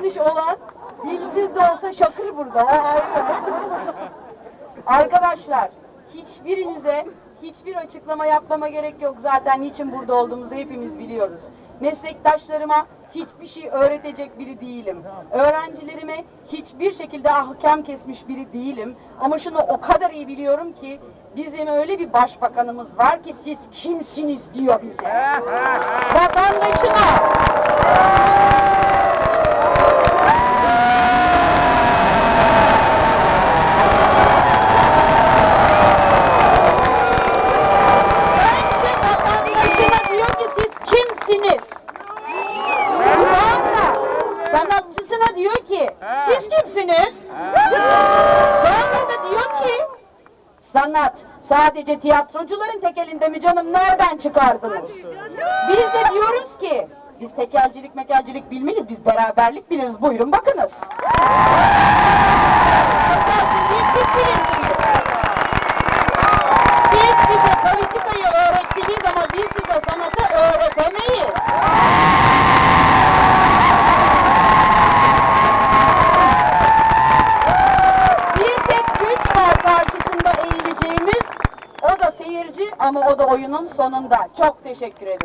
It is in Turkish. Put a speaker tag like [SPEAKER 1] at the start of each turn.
[SPEAKER 1] davranış olan dilsiz de olsa şakır burada. Arkadaşlar hiçbirinize hiçbir açıklama yapmama gerek yok. Zaten niçin burada olduğumuzu hepimiz biliyoruz. Meslektaşlarıma hiçbir şey öğretecek biri değilim. Öğrencilerime hiçbir şekilde ahkam kesmiş biri değilim. Ama şunu o kadar iyi biliyorum ki bizim öyle bir başbakanımız var ki siz kimsiniz diyor bize. Vatandaşına Önce vatandaşına diyor ki siz kimsiniz? Sonra sanatçısına diyor ki siz kimsiniz? Sonra da diyor ki sanat sadece tiyatrocuların tekelinde mi canım nereden çıkardınız? Biz de diyoruz ki biz tekelcilik mekelcilik bilmeyiz biz beraberlik biliriz buyurun bakınız. Tekelciliği siz bilirsiniz. Siz bize politikayı öğrettiniz ama biz size sanatı öğretemeyiz. Bir tek güç var karşısında eğileceğimiz. O da seyirci ama o da oyunun sonunda. Çok teşekkür ederim.